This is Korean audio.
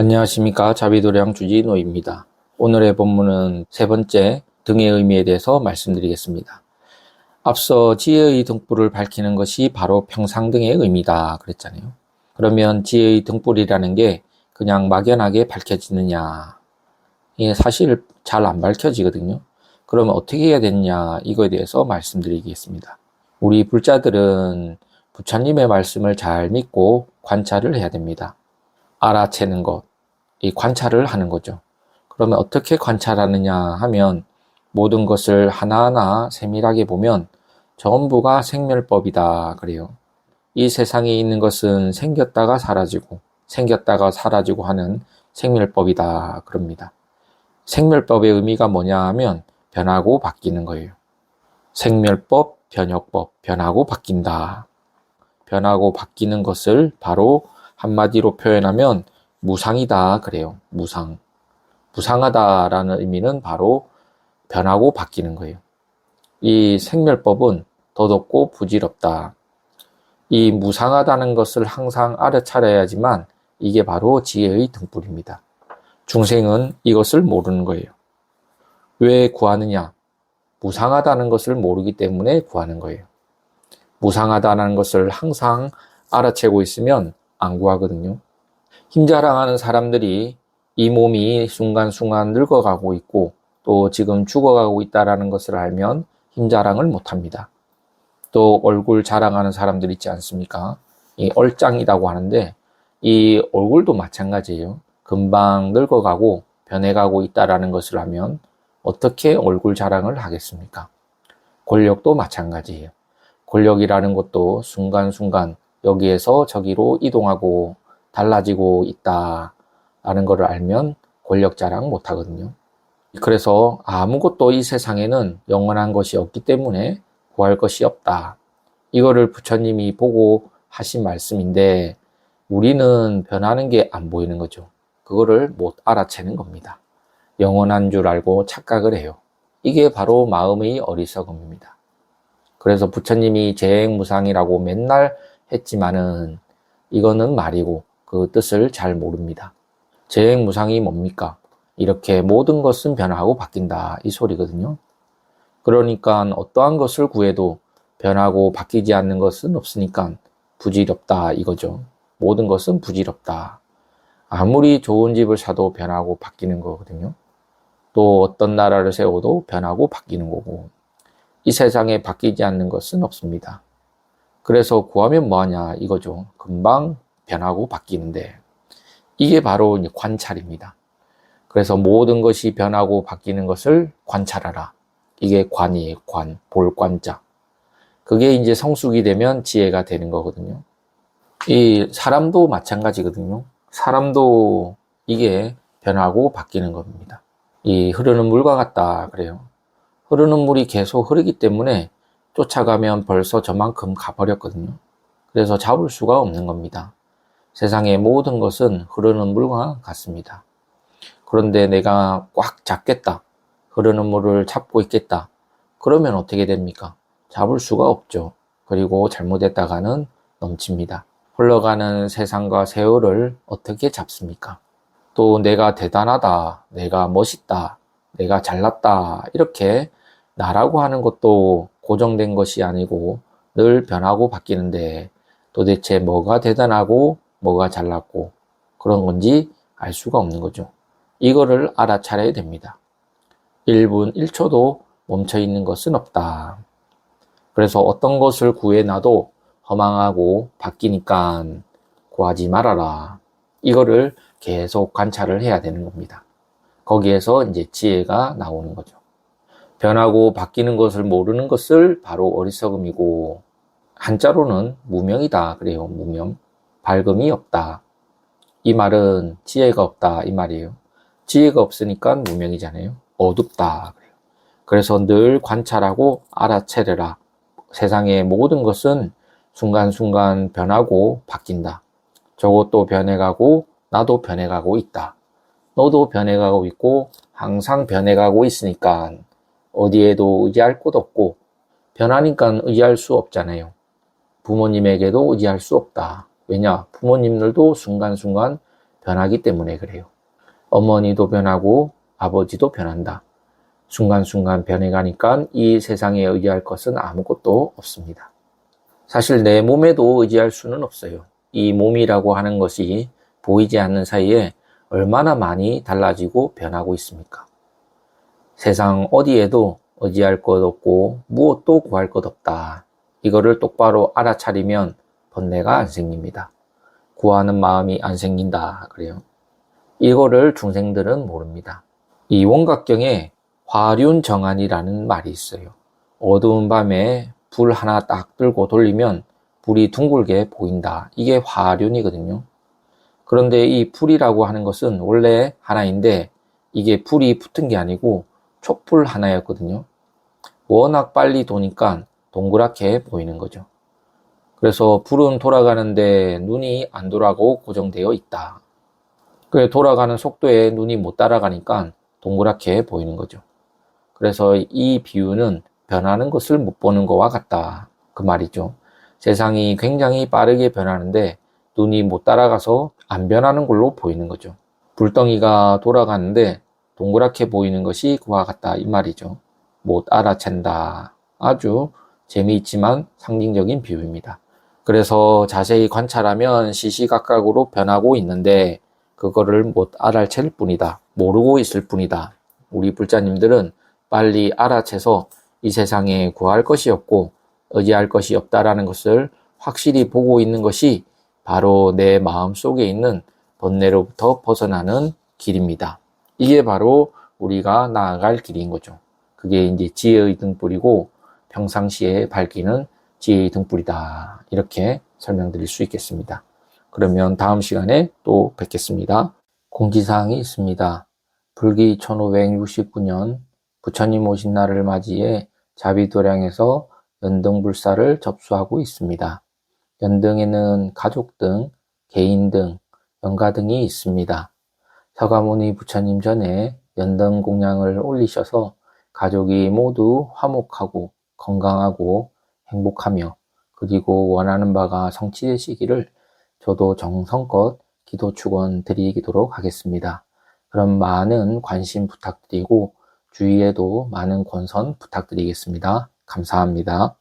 안녕하십니까 자비도량 주지노입니다. 오늘의 본문은 세 번째 등의 의미에 대해서 말씀드리겠습니다. 앞서 지혜의 등불을 밝히는 것이 바로 평상등의 의미다 그랬잖아요. 그러면 지혜의 등불이라는 게 그냥 막연하게 밝혀지느냐? 이게 사실 잘 안 밝혀지거든요. 그러면 어떻게 해야 되느냐? 이거에 대해서 말씀드리겠습니다. 우리 불자들은 부처님의 말씀을 잘 믿고 관찰을 해야 됩니다. 알아채는 것, 이 관찰을 하는 거죠. 그러면 어떻게 관찰하느냐 하면 모든 것을 하나하나 세밀하게 보면 전부가 생멸법이다 그래요. 이 세상에 있는 것은 생겼다가 사라지고 생겼다가 사라지고 하는 생멸법이다 그럽니다. 생멸법의 의미가 뭐냐 하면 변하고 바뀌는 거예요. 생멸법, 변혁법, 변하고 바뀐다. 변하고 바뀌는 것을 바로 한마디로 표현하면 무상이다 그래요. 무상. 무상하다라는 의미는 바로 변하고 바뀌는 거예요. 이 생멸법은 더덥고 부질없다. 이 무상하다는 것을 항상 알아차려야지만 이게 바로 지혜의 등불입니다. 중생은 이것을 모르는 거예요. 왜 구하느냐? 무상하다는 것을 모르기 때문에 구하는 거예요. 무상하다는 것을 항상 알아채고 있으면 안 구하거든요. 힘자랑하는 사람들이 이 몸이 순간순간 늙어가고 있고 또 지금 죽어가고 있다라는 것을 알면 힘자랑을 못합니다. 또 얼굴 자랑하는 사람들 있지 않습니까? 이 얼짱이라고 하는데 이 얼굴도 마찬가지예요. 금방 늙어가고 변해가고 있다라는 것을 하면 어떻게 얼굴 자랑을 하겠습니까? 권력도 마찬가지예요. 권력이라는 것도 순간순간 여기에서 저기로 이동하고 달라지고 있다라는 것을 알면 권력 자랑 못 하거든요. 그래서 아무것도 이 세상에는 영원한 것이 없기 때문에 구할 것이 없다. 이거를 부처님이 보고 하신 말씀인데 우리는 변하는 게 안 보이는 거죠. 그거를 못 알아채는 겁니다. 영원한 줄 알고 착각을 해요. 이게 바로 마음의 어리석음입니다. 그래서 부처님이 재행무상이라고 맨날 했지만은 이거는 말이고 그 뜻을 잘 모릅니다. 재행무상이 뭡니까? 이렇게 모든 것은 변하고 바뀐다 이 소리거든요. 그러니까 어떠한 것을 구해도 변하고 바뀌지 않는 것은 없으니까 부질없다 이거죠. 모든 것은 부질없다. 아무리 좋은 집을 사도 변하고 바뀌는 거거든요. 또 어떤 나라를 세워도 변하고 바뀌는 거고 이 세상에 바뀌지 않는 것은 없습니다. 그래서 구하면 뭐하냐 이거죠. 금방 변하고 바뀌는데 이게 바로 관찰입니다. 그래서 모든 것이 변하고 바뀌는 것을 관찰하라. 이게 관이에요. 관, 볼관자. 그게 이제 성숙이 되면 지혜가 되는 거거든요. 이 사람도 마찬가지거든요. 사람도 이게 변하고 바뀌는 겁니다. 이 흐르는 물과 같다 그래요. 흐르는 물이 계속 흐르기 때문에 쫓아가면 벌써 저만큼 가버렸거든요. 그래서 잡을 수가 없는 겁니다. 세상의 모든 것은 흐르는 물과 같습니다. 그런데 내가 꽉 잡겠다. 흐르는 물을 잡고 있겠다. 그러면 어떻게 됩니까? 잡을 수가 없죠. 그리고 잘못했다가는 넘칩니다. 흘러가는 세상과 세월을 어떻게 잡습니까? 또 내가 대단하다, 내가 멋있다, 내가 잘났다, 이렇게 나라고 하는 것도 고정된 것이 아니고 늘 변하고 바뀌는데 도대체 뭐가 대단하고 뭐가 잘났고 그런 건지 알 수가 없는 거죠. 이거를 알아차려야 됩니다. 1분 1초도 멈춰 있는 것은 없다. 그래서 어떤 것을 구해놔도 허망하고 바뀌니까 구하지 말아라. 이거를 계속 관찰을 해야 되는 겁니다. 거기에서 이제 지혜가 나오는 거죠. 변하고 바뀌는 것을 모르는 것을 바로 어리석음이고 한자로는 무명이다 그래요. 무명. 밝음이 없다. 이 말은 지혜가 없다 이 말이에요. 지혜가 없으니까 무명이잖아요. 어둡다. 그래서 늘 관찰하고 알아채려라. 세상의 모든 것은 순간순간 변하고 바뀐다. 저것도 변해가고 나도 변해가고 있다. 너도 변해가고 있고 항상 변해가고 있으니까 어디에도 의지할 곳 없고 변하니까 의지할 수 없잖아요. 부모님에게도 의지할 수 없다. 왜냐? 부모님들도 순간순간 변하기 때문에 그래요. 어머니도 변하고 아버지도 변한다. 순간순간 변해가니까 이 세상에 의지할 것은 아무것도 없습니다. 사실 내 몸에도 의지할 수는 없어요. 이 몸이라고 하는 것이 보이지 않는 사이에 얼마나 많이 달라지고 변하고 있습니까? 세상 어디에도 의지할 것 없고 무엇도 구할 것 없다. 이거를 똑바로 알아차리면 번뇌가 안 생깁니다. 구하는 마음이 안 생긴다. 그래요. 이거를 중생들은 모릅니다. 이 원각경에 화륜정안이라는 말이 있어요. 어두운 밤에 불 하나 딱 들고 돌리면 불이 둥글게 보인다. 이게 화륜이거든요. 그런데 이 불이라고 하는 것은 원래 하나인데 이게 불이 붙은 게 아니고 촛불 하나였거든요. 워낙 빨리 도니까 동그랗게 보이는 거죠. 그래서 불은 돌아가는데 눈이 안 돌아가고 고정되어 있다. 그 돌아가는 속도에 눈이 못 따라가니까 동그랗게 보이는 거죠. 그래서 이 비유는 변하는 것을 못 보는 것과 같다. 그 말이죠. 세상이 굉장히 빠르게 변하는데 눈이 못 따라가서 안 변하는 걸로 보이는 거죠. 불덩이가 돌아가는데 동그랗게 보이는 것이 그와 같다. 이 말이죠. 못 알아챈다. 아주 재미있지만 상징적인 비유입니다. 그래서 자세히 관찰하면 시시각각으로 변하고 있는데 그거를 못 알아챌 뿐이다. 모르고 있을 뿐이다. 우리 불자님들은 빨리 알아채서 이 세상에 구할 것이 없고 의지할 것이 없다라는 것을 확실히 보고 있는 것이 바로 내 마음 속에 있는 번뇌로부터 벗어나는 길입니다. 이게 바로 우리가 나아갈 길인 거죠. 그게 이제 지혜의 등불이고 평상시에 밝히는 지혜의 등불이다. 이렇게 설명드릴 수 있겠습니다. 그러면 다음 시간에 또 뵙겠습니다. 공지사항이 있습니다. 불기 1569년 부처님 오신 날을 맞이해 자비도량에서 연등불사를 접수하고 있습니다. 연등에는 가족 등, 개인 등, 연가 등이 있습니다. 서가모니 부처님 전에 연등 공양을 올리셔서 가족이 모두 화목하고 건강하고 행복하며 그리고 원하는 바가 성취되시기를 저도 정성껏 기도 축원 드리도록 하겠습니다. 그럼 많은 관심 부탁드리고 주위에도 많은 권선 부탁드리겠습니다. 감사합니다.